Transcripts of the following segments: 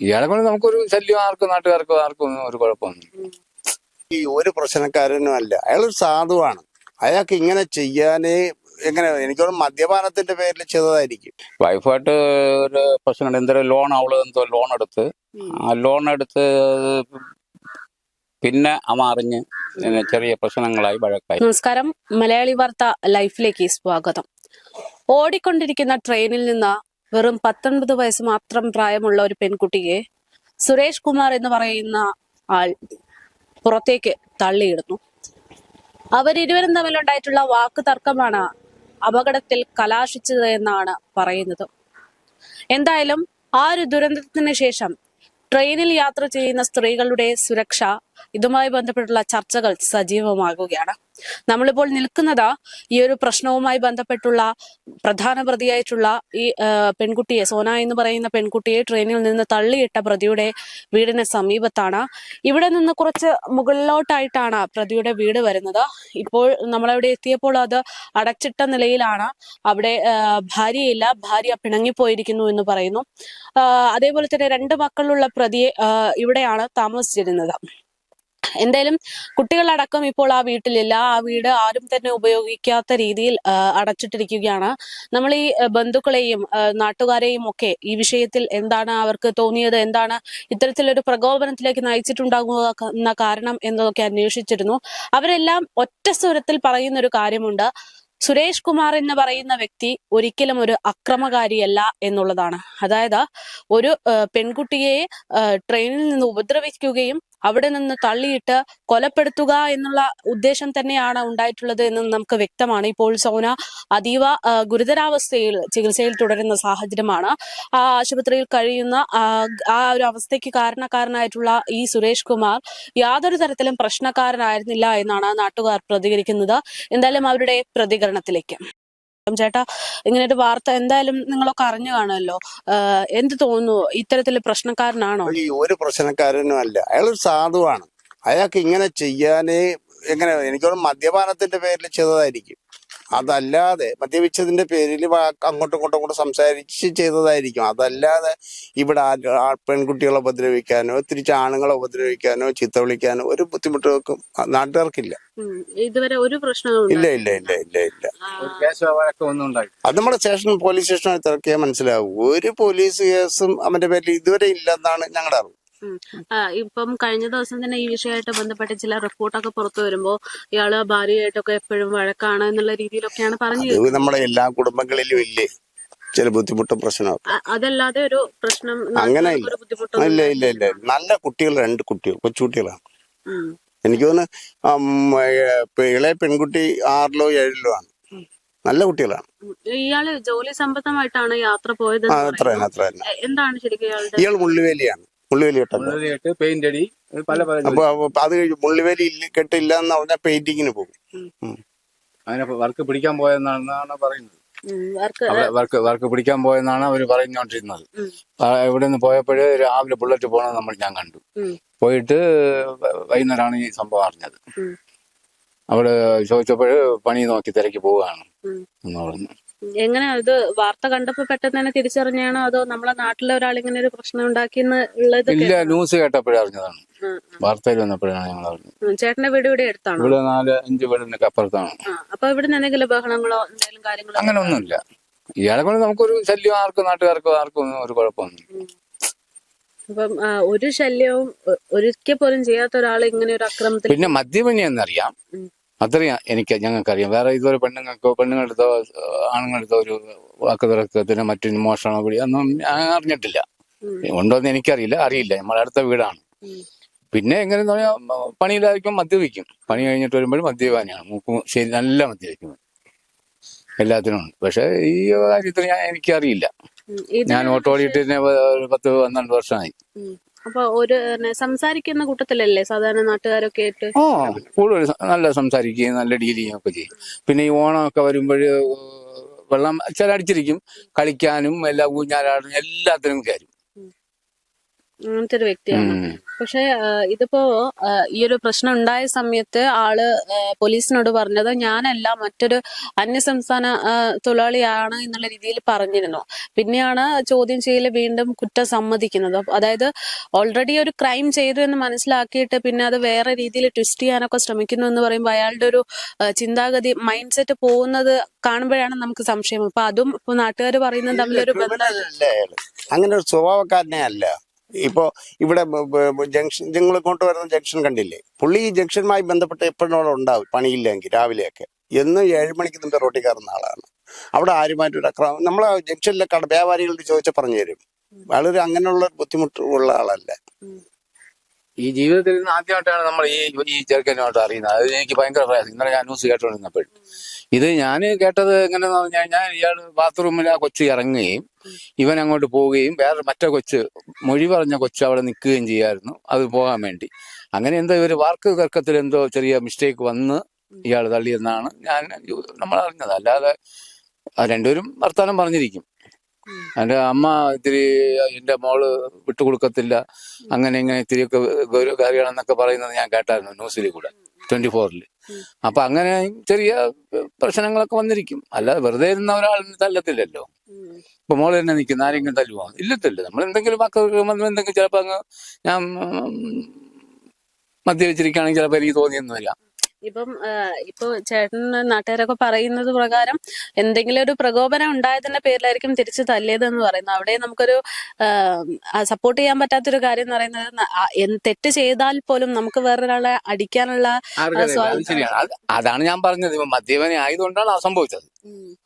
ഇയാളെ കൊണ്ട് നമുക്കൊരു ശല്യം ആർക്കും നാട്ടുകാർക്കോ ആർക്കും ഒന്നും ഒരു കുഴപ്പമൊന്നും ഈ ഒരു പ്രശ്നക്കാരനും അല്ല. അയാളൊരു ഒരു സാധുവാണ്. അയാൾക്ക് ഇങ്ങനെ ചെയ്യാനേ എങ്ങനെ എനിക്കോട് മദ്യപാനത്തിന്റെ പേരിൽ ചെയ്തതായിരിക്കും. വൈഫായിട്ട് ഒരു പ്രശ്നം എന്തൊരു ലോൺ അവൾ എന്തോ ലോൺ എടുത്ത് ആ ലോൺ എടുത്ത് പിന്നെ അമാറിഞ്ഞ് അറിഞ്ഞ് ചെറിയ പ്രശ്നങ്ങളായി വഴക്കായി. നമസ്കാരം. മലയാളി വാർത്ത ലൈഫിലേക്ക് സ്വാഗതം. ഓടിക്കൊണ്ടിരിക്കുന്ന ട്രെയിനിൽ നിന്ന് വെറും പത്തൊൻപത് വയസ്സ് മാത്രം പ്രായമുള്ള ഒരു പെൺകുട്ടിയെ സുരേഷ് കുമാർ എന്ന് പറയുന്ന ആൾ പുറത്തേക്ക് തള്ളിയിടുന്നു. അവരിരുവരും തമ്മിലുണ്ടായിട്ടുള്ള വാക്ക് തർക്കമാണ് അപകടത്തിൽ കലാശിച്ചത് എന്നാണ് പറയുന്നത്. എന്തായാലും ആ ഒരു ദുരന്തത്തിന് ശേഷം ട്രെയിനിൽ യാത്ര ചെയ്യുന്ന സ്ത്രീകളുടെ സുരക്ഷ ഇതുമായി ബന്ധപ്പെട്ടുള്ള ചർച്ചകൾ സജീവമാകുകയാണ്. നമ്മളിപ്പോൾ നിൽക്കുന്നത് ഈ ഒരു പ്രശ്നവുമായി ബന്ധപ്പെട്ടുള്ള പ്രധാന പ്രതിയായിട്ടുള്ള ഈ പെൺകുട്ടിയെ സോന എന്ന് പറയുന്ന പെൺകുട്ടിയെ ട്രെയിനിൽ നിന്ന് തള്ളിയിട്ട പ്രതിയുടെ വീടിന് സമീപത്താണ്. ഇവിടെ നിന്ന് കുറച്ച് മുകളിലോട്ടായിട്ടാണ് പ്രതിയുടെ വീട് വരുന്നത്. ഇപ്പോൾ നമ്മളവിടെ എത്തിയപ്പോൾ അത് അടച്ചിട്ട നിലയിലാണ്. അവിടെ ഭാര്യയില്ല. ഭാര്യ പിണങ്ങിപ്പോയിരിക്കുന്നു എന്ന് പറയുന്നു. അതേപോലെ തന്നെ രണ്ട് മക്കളുള്ള പ്രതിയെ ഇവിടെയാണ് താമസിച്ചിരുന്നത്. എന്തായാലും കുട്ടികളടക്കം ഇപ്പോൾ ആ വീട്ടിലില്ല. ആ വീട് ആരും തന്നെ ഉപയോഗിക്കാത്ത രീതിയിൽ അടച്ചിട്ടിരിക്കുകയാണ്. നമ്മൾ ഈ ബന്ധുക്കളെയും നാട്ടുകാരെയും ഒക്കെ ഈ വിഷയത്തിൽ എന്താണ് അവർക്ക് തോന്നിയത് എന്താണ് ഇത്തരത്തിലൊരു പ്രകോപനത്തിലേക്ക് നയിച്ചിട്ടുണ്ടാകുന്ന കാരണം എന്നതൊക്കെ അന്വേഷിച്ചിരുന്നു. അവരെല്ലാം ഒറ്റ സ്വരത്തിൽ പറയുന്ന ഒരു കാര്യമുണ്ട്. സുരേഷ് കുമാർ എന്ന് പറയുന്ന വ്യക്തി ഒരിക്കലും ഒരു അക്രമകാരിയല്ല എന്നുള്ളതാണ്. അതായത് ഒരു പെൺകുട്ടിയെ ട്രെയിനിൽ നിന്ന് ഉപദ്രവിക്കുകയും അവിടെ നിന്ന് തള്ളിയിട്ട് കൊലപ്പെടുത്തുക എന്നുള്ള ഉദ്ദേശം തന്നെയാണ് ഉണ്ടായിട്ടുള്ളത് എന്ന് നമുക്ക് വ്യക്തമാണ്. ഇപ്പോൾ സോന അതീവ ഗുരുതരാവസ്ഥയിൽ ചികിത്സയിൽ തുടരുന്ന സാഹചര്യമാണ്. ആ ആശുപത്രിയിൽ കഴിയുന്ന ആ ഒരു അവസ്ഥയ്ക്ക് കാരണക്കാരനായിട്ടുള്ള ഈ സുരേഷ് കുമാർ യാതൊരു തരത്തിലും പ്രശ്നക്കാരനായിരുന്നില്ല എന്നാണ് നാട്ടുകാർ പ്രതികരിക്കുന്നത്. എന്തായാലും അവരുടെ പ്രതികരണത്തിലേക്ക്. ചേട്ടാ ഇങ്ങനെ ഒരു വാർത്ത എന്തായാലും നിങ്ങളൊക്കെ അറിഞ്ഞു കാണുമല്ലോ. എന്ത് തോന്നുന്നു? ഇത്തരത്തിൽ പ്രശ്നക്കാരനാണോ? ഈ ഒരു പ്രശ്നക്കാരനും അല്ല. അയാൾ ഒരു സാധുവാണ്. അയാൾക്ക് ഇങ്ങനെ ചെയ്യാനേ എങ്ങനെ എനിക്കൊരു മദ്യപാനത്തിന്റെ പേരിൽ ചെയ്തതായിരിക്കും. അതല്ലാതെ മദ്യപിച്ചതിന്റെ പേരിൽ അങ്ങോട്ടും ഇങ്ങോട്ടും കൂടെ സംസാരിച്ച് ചെയ്തതായിരിക്കും. അതല്ലാതെ ഇവിടെ പെൺകുട്ടികളെ ഉപദ്രവിക്കാനോ തിരിച്ച് ആണുങ്ങളെ ഉപദ്രവിക്കാനോ ചീത്ത വിളിക്കാനോ ഒരു ബുദ്ധിമുട്ടുകൾക്കും നാട്ടുകാർക്കില്ല. ഇതുവരെ ഒരു പ്രശ്നവും ഇല്ല ഇല്ല ഇല്ല ഇല്ല ഇല്ല. ഒരു കേസോ വഴക്കോ ഒന്നും ഉണ്ടായി അത് നമ്മുടെ സ്റ്റേഷൻ പോലീസ് സ്റ്റേഷനായി തിരക്കിയാൽ മനസ്സിലാവും. ഒരു പോലീസ് കേസും അവന്റെ പേരിൽ ഇതുവരെ ഇല്ലെന്നാണ് ഞങ്ങളുടെ അറിവ്. ഇപ്പം കഴിഞ്ഞ ദിവസം തന്നെ ഈ വിഷയമായിട്ട് ബന്ധപ്പെട്ട് ചില റിപ്പോർട്ടൊക്കെ പുറത്തു വരുമ്പോ ഇയാൾ ഭാര്യയായിട്ടൊക്കെ എപ്പോഴും വഴക്കാണ് എന്നുള്ള രീതിയിലൊക്കെയാണ് പറഞ്ഞത് നമ്മുടെ എല്ലാ കുടുംബങ്ങളിലും ഇല്ലേ? ചില ബുദ്ധിമുട്ടും പ്രശ്നവും. അതല്ലാതെ ഒരു പ്രശ്നം അങ്ങനെ ഇല്ല. ഇല്ല ഇല്ല നല്ല കുട്ടികൾ രണ്ട് കുട്ടികൾ കൊച്ചുകുട്ടികളാണ്. എനിക്ക് തോന്നുന്നു ഇളയ പെൺകുട്ടി ആറിലോ ഏഴിലോ ആണ്. നല്ല കുട്ടികളാണ്. ഇയാൾ ജോലി സംബന്ധമായിട്ടാണ് യാത്ര പോയത് അത്ര തന്നെ അത്ര തന്നെ എന്താണ് ശരിക്കും ഇയാൾ മുള്ളുവേലിയാണ്. മുള്ളുവേലി മുള്ളിയിട്ട് പെയിന്റ് അടി പല പല അപ്പൊ അത് കഴിഞ്ഞ് മുള്ളുവേലി ഇല്ല കെട്ടില്ല എന്ന് പറഞ്ഞാൽ പെയിന്റിങ്ങിന് പോകും. അങ്ങനെ വർക്ക് പിടിക്കാൻ പോയെന്നാണ് പറയുന്നത്. വർക്ക് വർക്ക് പിടിക്കാൻ പോയെന്നാണ് അവർ പറഞ്ഞുകൊണ്ടിരുന്നത് ഉം. ആ, ഇവിടെ നിന്ന് പോയപ്പോഴ് രാവിലെ ബുള്ളറ്റ് പോണ നമ്മൾ ഞാൻ കണ്ടു പോയിട്ട് വൈകുന്നേരമാണ് ഈ സംഭവം അറിഞ്ഞത്. അവിടെ ചോദിച്ചപ്പോഴ് പണി നോക്കി തിരക്കി പോവുകയാണ്. എന്ന് പറഞ്ഞു എങ്ങനെ ഇത് വാർത്ത കണ്ടപ്പോ പെട്ടെന്ന് തന്നെ തിരിച്ചറിഞ്ഞാണോ? അതോ നമ്മളെ നാട്ടിലെ ഒരാൾ ഇങ്ങനെ ഒരു പ്രശ്നം ഉണ്ടാക്കിയെന്ന് ഉള്ളത് ഇല്ല ന്യൂസ് കേട്ടപ്പോഴാണ് അറിഞ്ഞതാണ്. വാർത്തയിൽ വന്നപ്പോഴാണ് ഞങ്ങൾ അറിഞ്ഞത്. ചേട്ടന്റെ വീട് ഇവിടെ അടുത്താണ്? ഇവിടെ നാല് അഞ്ച് വീടിന്റെ അപ്പുറത്താണ് അപ്പൊ ഇവിടെ എന്തെങ്കിലും ബഹളങ്ങളോ എന്തെങ്കിലും കാര്യങ്ങളോ അങ്ങനെ ഒന്നുമില്ല. ഇയാളെ കൊണ്ട് നമുക്കൊരു ശല്യം ആർക്കും നാട്ടുകാർക്കോ ആർക്കും ഒന്നും ഒരു കുഴപ്പമൊന്നും. അപ്പം ഒരു ശല്യവും ഒരിക്കൽ പോലും ചെയ്യാത്ത ഒരാൾ ഇങ്ങനെ ഒരു അക്രമത്തിൽ പിന്നെ മദ്യപനി എന്നറിയാം. അത്രയും എനിക്ക് ഞങ്ങൾക്കറിയാം. വേറെ ഇതുവരെ പെണ്ണുങ്ങൾക്കോ പെണ്ണുങ്ങളെടുത്തോ ആണുങ്ങളെടുത്തോ ഒരു വാക്ക് തുറക്കത്തിന് മറ്റു മോഷണോ പിടി ഒന്നും ഞാൻ അറിഞ്ഞിട്ടില്ല. ഉണ്ടോന്ന് എനിക്കറിയില്ല അറിയില്ല. നമ്മളെ അടുത്ത വീടാണ്. പിന്നെ എങ്ങനെയെന്ന് പറഞ്ഞാൽ പണിയിലായിരിക്കും മദ്യപിക്കും പണി കഴിഞ്ഞിട്ട് വരുമ്പോഴും മദ്യപാനിയാണ് മൂക്കും ശരി നല്ല മദ്യപിക്കും എല്ലാത്തിനും ഉണ്ട്. പക്ഷെ ഈ കാര്യത്തിൽ ഞാൻ എനിക്കറിയില്ല. ഞാൻ ഓട്ടോ ഓടിയിട്ട് ഒരു പത്ത് പന്ത്രണ്ട് വർഷമായി. അപ്പൊ ഒരു സംസാരിക്കുന്ന കൂട്ടത്തിലല്ലേ സാധാരണ നാട്ടുകാരൊക്കെ ആയിട്ട്? ഓ കൂടുതൽ നല്ല സംസാരിക്കുകയും നല്ല ഡീൽ ചെയ്യുകയും ഒക്കെ ചെയ്യും. പിന്നെ ഈ ഓണമൊക്കെ വരുമ്പോഴ് വെള്ളം ചില അടിച്ചിരിക്കും. കളിക്കാനും എല്ലാ ഊഞ്ഞാലാടും എല്ലാത്തിനും കയറും. അങ്ങനത്തെ ഒരു വ്യക്തിയാണ്. ഉം. പക്ഷെ ഇതിപ്പോ ഈ ഒരു പ്രശ്നം ഉണ്ടായ സമയത്ത് ആൾ പോലീസിനോട് പറഞ്ഞത് ഞാനല്ല മറ്റൊരു അന്യസംസ്ഥാന സംസ്ഥാന തൊഴിലാളിയാണ് എന്നുള്ള രീതിയിൽ പറഞ്ഞിരുന്നു. പിന്നെയാണ് ചോദ്യം ചെയ്യൽ വീണ്ടും കുറ്റം സമ്മതിക്കുന്നത്. അതായത് ഓൾറെഡി ഒരു ക്രൈം ചെയ്തു എന്ന് മനസ്സിലാക്കിയിട്ട് പിന്നെ അത് വേറെ രീതിയിൽ ട്വിസ്റ്റ് ചെയ്യാനൊക്കെ ശ്രമിക്കുന്നു എന്ന് പറയുമ്പോൾ അയാളുടെ ഒരു ചിന്താഗതി മൈൻഡ് സെറ്റ് പോകുന്നത് കാണുമ്പോഴാണ് നമുക്ക് സംശയം. അപ്പൊ അതും ഇപ്പൊ നാട്ടുകാർ പറയുന്നത് തമ്മിലൊരു ബന്ധം അങ്ങനെ ഒരു സ്വഭാവക്കാരനെ അല്ല. ഇപ്പോ ഇവിടെ ജംഗ്ഷൻ നിങ്ങൾ കൊണ്ടുവരുന്ന വരുന്ന ജംഗ്ഷൻ കണ്ടില്ലേ? പുള്ളി ഈ ജംഗ്ഷനുമായി ബന്ധപ്പെട്ട് എപ്പോഴും അവിടെ ഉണ്ടാവും പണിയില്ലെങ്കിൽ രാവിലെയൊക്കെ. എന്നും ഏഴ് മണിക്ക് മുമ്പ് റോട്ടിൽ കയറുന്ന ആളാണ്. അവിടെ ആരുമായിട്ട് ഒരു അക്രമം നമ്മളെ ജംഗ്ഷനിലെ കട വ്യാപാരികളോട് ചോദിച്ചാൽ പറഞ്ഞു തരും. വളരെ അങ്ങനെയുള്ള ബുദ്ധിമുട്ടുള്ള ആളല്ല. ഈ ജീവിതത്തിൽ നിന്ന് ആദ്യമായിട്ടാണ് നമ്മൾ ഈ ഈ ചെറുക്കനുമായിട്ട് അറിയുന്നത്. അത് എനിക്ക് ഭയങ്കര പ്രയാസം ഇന്നലെ ഞാൻ ന്യൂസ് കേട്ടോണ്ടിരുന്നപ്പോൾ ഇത് ഞാൻ കേട്ടത് എങ്ങനെയെന്ന് പറഞ്ഞു കഴിഞ്ഞാൽ ഇയാൾ ബാത്റൂമിൽ ആ കൊച്ചു ഇറങ്ങുകയും ഇവൻ അങ്ങോട്ട് പോവുകയും വേറെ മറ്റേ കൊച്ച് മൊഴി പറഞ്ഞ കൊച്ച് അവിടെ നിൽക്കുകയും ചെയ്യായിരുന്നു. അത് പോകാൻ വേണ്ടി. അങ്ങനെ എന്തോ ഇവർ വാർക്ക് തർക്കത്തിൽ എന്തോ ചെറിയ മിസ്റ്റേക്ക് വന്ന് ഇയാൾ തള്ളിയെന്നാണ് ഞാൻ നമ്മൾ അറിഞ്ഞത് അല്ലാതെ രണ്ടുപേരും വർത്താനം പറഞ്ഞിരിക്കും. എന്റെ അമ്മ ഇത്തിരി എന്റെ മോൾ വിട്ടുകൊടുക്കത്തില്ല. അങ്ങനെ ഇങ്ങനെ ഗൗരവ കാര്യമാണെന്നൊക്കെ പറയുന്നത് ഞാൻ കേട്ടായിരുന്നു ന്യൂസിൽ കൂടെ. ട്വന്റി ഫോറിൽ അപ്പൊ അങ്ങനെ ചെറിയ പ്രശ്നങ്ങളൊക്കെ വന്നിരിക്കും. അല്ലാതെ വെറുതെ ഇരുന്ന ഒരാളിന് തല്ലത്തില്ലല്ലോ. ഇപ്പൊ മോൾ തന്നെ നിൽക്കുന്ന. ആരെങ്കിലും തല്ലുവോ? ഇല്ലത്തില്ല. നമ്മൾ എന്തെങ്കിലും മക്കൾക്ക് എന്തെങ്കിലും ചിലപ്പോ അങ്ങ് ഞാൻ മദ്യപിച്ചിരിക്കുകയാണെങ്കിൽ ചിലപ്പോ എനിക്ക് തോന്നിയൊന്നുമില്ല. ഇപ്പം ഇപ്പൊ ചേട്ടൻ നാട്ടുകാരൊക്കെ പറയുന്നത് പ്രകാരം എന്തെങ്കിലും ഒരു പ്രകോപനം ഉണ്ടായതിന്റെ പേരിലായിരിക്കും തിരിച്ചു തല്ലിയത് എന്ന് പറയുന്നത്. അവിടെ നമുക്കൊരു സപ്പോർട്ട് ചെയ്യാൻ പറ്റാത്തൊരു കാര്യം എന്ന് പറയുന്നത് തെറ്റ് ചെയ്താൽ പോലും നമുക്ക് വേറൊരാളെ അടിക്കാനുള്ള. അതാണ് ഞാൻ പറഞ്ഞത്. മദ്യപനെ ആയതുകൊണ്ടാണ് അത് സംഭവിച്ചത്.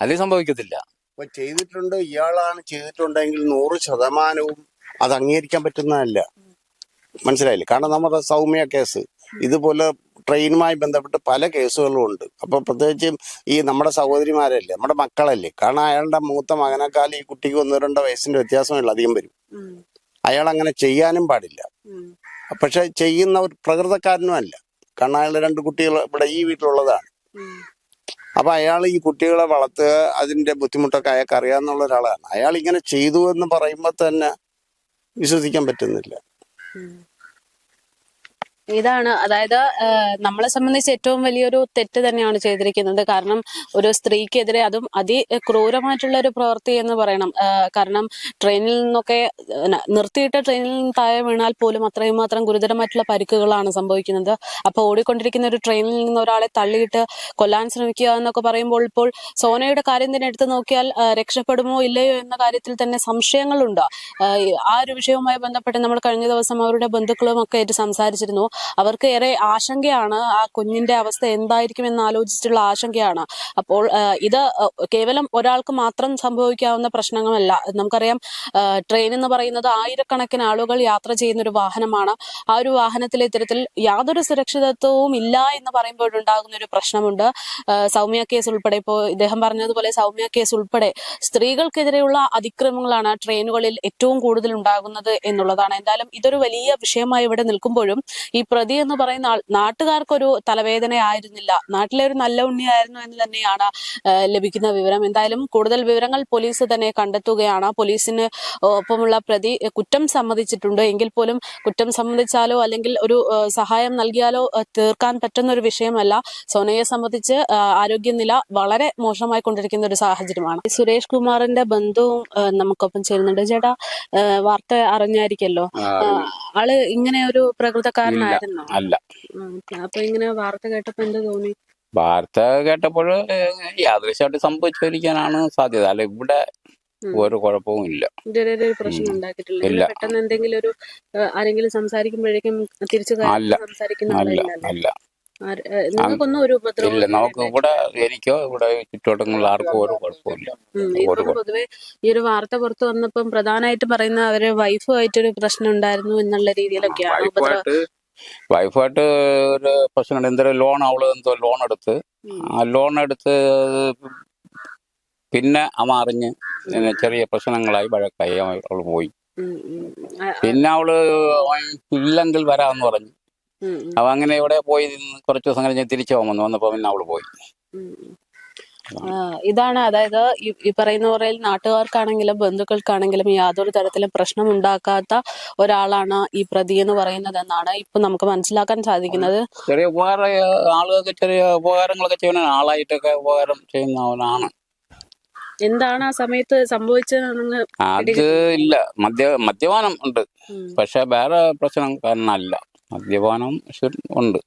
അത് സംഭവിക്കത്തില്ല. അപ്പൊ ചെയ്തിട്ടുണ്ട് ഇയാളാണ് ചെയ്തിട്ടുണ്ടെങ്കിൽ നൂറ് ശതമാനവും അത് അംഗീകരിക്കാൻ പറ്റുന്നതല്ല. മനസ്സിലായില്ലേ? കാരണം നമ്മുടെ സൗമ്യ കേസ്. ഇതുപോലെ ട്രെയിനുമായി ബന്ധപ്പെട്ട് പല കേസുകളും ഉണ്ട്. അപ്പൊ പ്രത്യേകിച്ചും ഈ നമ്മുടെ സഹോദരിമാരല്ലേ നമ്മുടെ മക്കളല്ലേ കാരണം അയാളുടെ മൂത്ത മകനേക്കാൾ ഈ കുട്ടിക്ക് ഒന്നോ രണ്ടോ വയസ്സിന്റെ വ്യത്യാസമല്ല അധികം വരും അയാൾ അങ്ങനെ ചെയ്യാനും പാടില്ല. പക്ഷെ ചെയ്യുന്ന ഒരു പ്രകൃതക്കാരനും അല്ല. കാരണം അയാളുടെ രണ്ട് കുട്ടികൾ ഇവിടെ ഈ വീട്ടിലുള്ളതാണ്. അപ്പൊ അയാൾ ഈ കുട്ടികളെ വളർത്തുക അതിന്റെ ബുദ്ധിമുട്ടൊക്കെ അയാൾക്ക് അറിയാവുന്ന ഒരാളാണ്. അയാൾ ഇങ്ങനെ ചെയ്തു എന്ന് പറയുമ്പോൾ തന്നെ വിശ്വസിക്കാൻ പറ്റുന്നില്ല. ഇതാണ്. അതായത് നമ്മളെ സംബന്ധിച്ച് ഏറ്റവും വലിയൊരു തെറ്റ് തന്നെയാണ് ചെയ്തിരിക്കുന്നത്. കാരണം ഒരു സ്ത്രീക്കെതിരെ അതും അതിക്രൂരമായിട്ടുള്ള ഒരു പ്രവൃത്തി എന്ന് പറയണം. കാരണം ട്രെയിനിൽ നിന്നൊക്കെ നിർത്തിയിട്ട ട്രെയിനിൽ നിന്ന് താഴെ വീണാൽ പോലും അത്രയും മാത്രം ഗുരുതരമായിട്ടുള്ള പരിക്കുകളാണ് സംഭവിക്കുന്നത്. അപ്പോൾ ഓടിക്കൊണ്ടിരിക്കുന്ന ഒരു ട്രെയിനിൽ നിന്ന് ഒരാളെ തള്ളിയിട്ട് കൊല്ലാൻ ശ്രമിക്കുക എന്നൊക്കെ പറയുമ്പോൾ ഇപ്പോൾ സോനയുടെ കാര്യം തന്നെ എടുത്തു നോക്കിയാൽ രക്ഷപ്പെടുമോ ഇല്ലയോ എന്ന കാര്യത്തിൽ തന്നെ സംശയങ്ങളുണ്ട്. ആ ഒരു വിഷയവുമായി ബന്ധപ്പെട്ട് നമ്മൾ കഴിഞ്ഞ ദിവസം അവരുടെ ബന്ധുക്കളും ഒക്കെ ആയിട്ട് സംസാരിച്ചിരുന്നു. അവർക്ക് ഏറെ ആശങ്കയാണ് ആ കുഞ്ഞിന്റെ അവസ്ഥ എന്തായിരിക്കും എന്ന് ആലോചിച്ചിട്ടുള്ള ആശങ്കയാണ്. അപ്പോൾ ഇത് കേവലം ഒരാൾക്ക് മാത്രം സംഭവിക്കാവുന്ന പ്രശ്നങ്ങളല്ല. നമുക്കറിയാം ട്രെയിൻ എന്ന് പറയുന്നത് ആയിരക്കണക്കിന് ആളുകൾ യാത്ര ചെയ്യുന്ന ഒരു വാഹനമാണ്. ആ ഒരു വാഹനത്തിലെ ഇത്തരത്തിൽ യാതൊരു സുരക്ഷിതത്വവും ഇല്ല എന്ന് പറയുമ്പോഴുണ്ടാകുന്ന ഒരു പ്രശ്നമുണ്ട് സൗമ്യ കേസ് ഉൾപ്പെടെ ഇപ്പോൾ ഇദ്ദേഹം പറഞ്ഞതുപോലെ സൗമ്യ കേസ് ഉൾപ്പെടെ സ്ത്രീകൾക്കെതിരെയുള്ള അതിക്രമങ്ങളാണ് ട്രെയിനുകളിൽ ഏറ്റവും കൂടുതൽ ഉണ്ടാകുന്നത് എന്നുള്ളതാണ്. എന്തായാലും ഇതൊരു വലിയ വിഷയമായി ഇവിടെ നിൽക്കുമ്പോഴും ഈ പ്രതി എന്ന് പറയുന്ന ആൾ നാട്ടുകാർക്കൊരു തലവേദനയായിരുന്നില്ല. നാട്ടിലെ ഒരു നല്ല ഉണ്ണിയായിരുന്നു എന്ന് തന്നെയാണ് ലഭിക്കുന്ന വിവരം. എന്തായാലും കൂടുതൽ വിവരങ്ങൾ പോലീസ് തന്നെ കണ്ടെത്തുകയാണ്. പോലീസിന് ഒപ്പമുള്ള പ്രതി കുറ്റം സമ്മതിച്ചിട്ടുണ്ട്. എങ്കിൽ പോലും കുറ്റം സമ്മതിച്ചാലോ അല്ലെങ്കിൽ ഒരു സഹായം നൽകിയാലോ തീർക്കാൻ പറ്റുന്ന ഒരു വിഷയമല്ല. സോനയെ സംബന്ധിച്ച് ആരോഗ്യനില വളരെ മോശമായി കൊണ്ടിരിക്കുന്ന ഒരു സാഹചര്യമാണ്. സുരേഷ് കുമാറിന്റെ ബന്ധുവും നമുക്കൊപ്പം ചേരുന്നുണ്ട്. ചേട്ടാ വാർത്ത അറിഞ്ഞായിരിക്കല്ലോ. ആൾ ഇങ്ങനെ ഒരു അല്ല. അപ്പൊ ഇങ്ങനെ വാർത്ത കേട്ടപ്പോ എന്ത് തോന്നി? വാർത്ത കേട്ടപ്പോൾ യാദൃശ്യമായിട്ട് സംഭവിച്ചിരിക്കാനാണ് സാധ്യത. അല്ല ഇവിടെ ഒരു കുഴപ്പവും ഇല്ല. ഇതുവരെ ഒരു പ്രശ്നം. ഉണ്ടാക്കിയിട്ടില്ല. പെട്ടെന്ന് എന്തെങ്കിലും ഒരു ആരെങ്കിലും സംസാരിക്കുമ്പോഴേക്കും തിരിച്ചു. സംസാരിക്കുന്ന നിങ്ങൾക്കൊന്നും ഒരു ഉപദ്രവം ഇല്ല. നമുക്ക് ഇവിടെ എനിക്കോ ഇവിടെ ചുറ്റുവട്ടങ്ങളിൽ ആർക്കും ഒരു കുഴപ്പമില്ല പൊതുവെ ഈ ഒരു വാർത്ത പുറത്തു വന്നപ്പം പ്രധാനമായിട്ട് പറയുന്ന അവരെ വൈഫുമായിട്ടൊരു പ്രശ്നം ഉണ്ടായിരുന്നു എന്നുള്ള രീതിയിലൊക്കെയാണ് വൈഫായിട്ട് ഒരു പ്രശ്നമുണ്ട്. എന്തൊരു ലോൺ അവൾ എന്തോ ലോൺ എടുത്ത്. ആ ലോൺ എടുത്ത് പിന്നെ അമ്മ അറിഞ്ഞ് ചെറിയ പ്രശ്നങ്ങളായി വഴക്കായി അവൾ അവൾ പോയി പിന്നെ അവൾ ഇല്ലെങ്കിൽ വരാമെന്ന് പറഞ്ഞു. അവ അങ്ങനെ ഇവിടെ പോയി നിന്ന് കുറച്ച് ദിവസം കഴിഞ്ഞ് തിരിച്ചു വന്നു. വന്നപ്പോ പിന്നെ അവൾ പോയി. ഇതാണ്. അതായത് ഈ- പറയുന്ന പോലെ നാട്ടുകാർക്കാണെങ്കിലും ബന്ധുക്കൾക്കാണെങ്കിലും യാതൊരു തരത്തിലും പ്രശ്നം ഉണ്ടാക്കാത്ത ഒരാളാണ് ഈ പ്രതി എന്ന് പറയുന്നത് എന്നാണ് ഇപ്പൊ നമുക്ക് മനസ്സിലാക്കാൻ സാധിക്കുന്നത്. ചെറിയ ഉപകാര ആളുകൾക്ക് ചെറിയ ഉപകാരങ്ങളൊക്കെ ചെയ്യുന്ന ആളായിട്ടൊക്കെ ഉപകാരം ചെയ്യുന്നവനാണ് എന്താണ് ആ സമയത്ത് സംഭവിച്ചതെന്ന് അത് ഇല്ല. മദ്യ മദ്യപാനം ഉണ്ട്. പക്ഷെ വേറെ പ്രശ്നം കാരണമല്ല. മദ്യപാനം ഉണ്ട്.